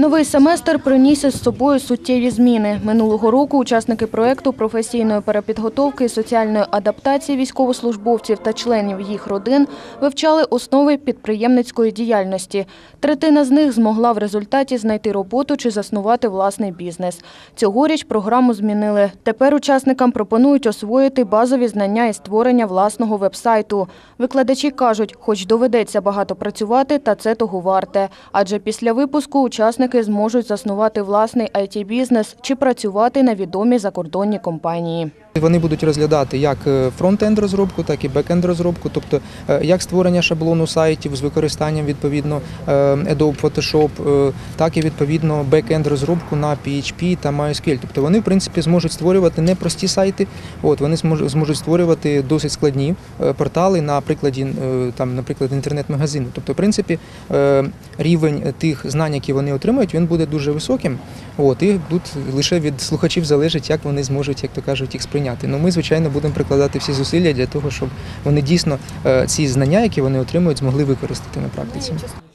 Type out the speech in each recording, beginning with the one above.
Новий семестр приніс із собою суттєві зміни. Минулого року учасники проєкту професійної перепідготовки і соціальної адаптації військовослужбовців та членів їх родин вивчали основи підприємницької діяльності. Третина з них змогла в результаті знайти роботу чи заснувати власний бізнес. Цьогоріч програму змінили. Тепер учасникам пропонують освоїти базові знання і створення власного вебсайту. Викладачі кажуть, хоч доведеться багато працювати, та це того варте. Адже після випуску учасники зможуть заснувати власний IT-бізнес чи працювати на відомі закордонні компанії. Вони будуть розглядати як е, фронт-енд розробку, так і бек-енд розробку, тобто е, як створення шаблону сайтів з використанням відповідно е, Adobe Photoshop, так і відповідно бек-енд розробку на PHP та MySQL. Тобто вони в принципі зможуть створювати не прості сайти, от вони змож- зможуть створювати досить складні портали на прикладі там, наприклад, інтернет-магазину. Тобто, в принципі, рівень тих знань, які вони отримають, він буде дуже високим. От і тут лише від слухачів залежить, як вони зможуть, як то кажуть, їх сприйняти. Ну ми, звичайно, будемо прикладати всі зусилля для того, щоб вони дійсно е, ці знання, які вони отримують, змогли використати на практиці.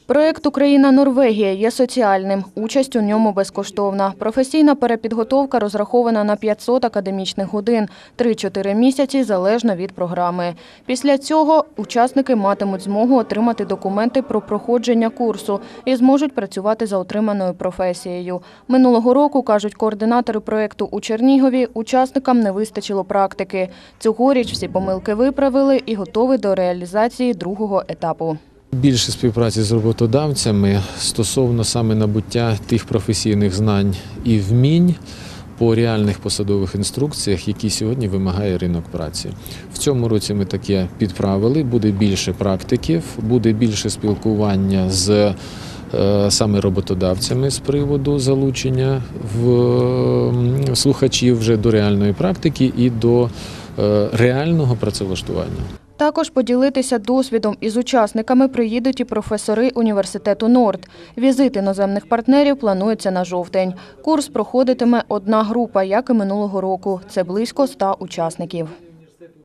Проект Україна Норвегія є соціальним. Участь у ньому безкоштовна. Професійна перепідготовка розрахована на 500 академічних годин, 3-4 місяці залежно від програми. Після цього учасники матимуть змогу отримати документи про проходження курсу і зможуть працювати за отриманою професією. Минулого року кажуть координатори проекту у Чернігові. Учасникам не вистачило практики. Цьогоріч всі помилки виправили і готові до реалізації другого етапу. Більше співпраці з роботодавцями стосовно саме набуття тих професійних знань і вмінь по реальних посадових інструкціях, які сьогодні вимагає ринок праці. В цьому році ми таке підправили. Буде більше практиків, буде більше спілкування з саме роботодавцями з приводу залучення в слухачів вже до реальної практики і до е, реального працевлаштування. Також поділитися досвідом із учасниками приїдуть і професори університету Норд. Візит іноземних партнерів планується на жовтень. Курс проходитиме одна група, як і минулого року. Це близько ста учасників.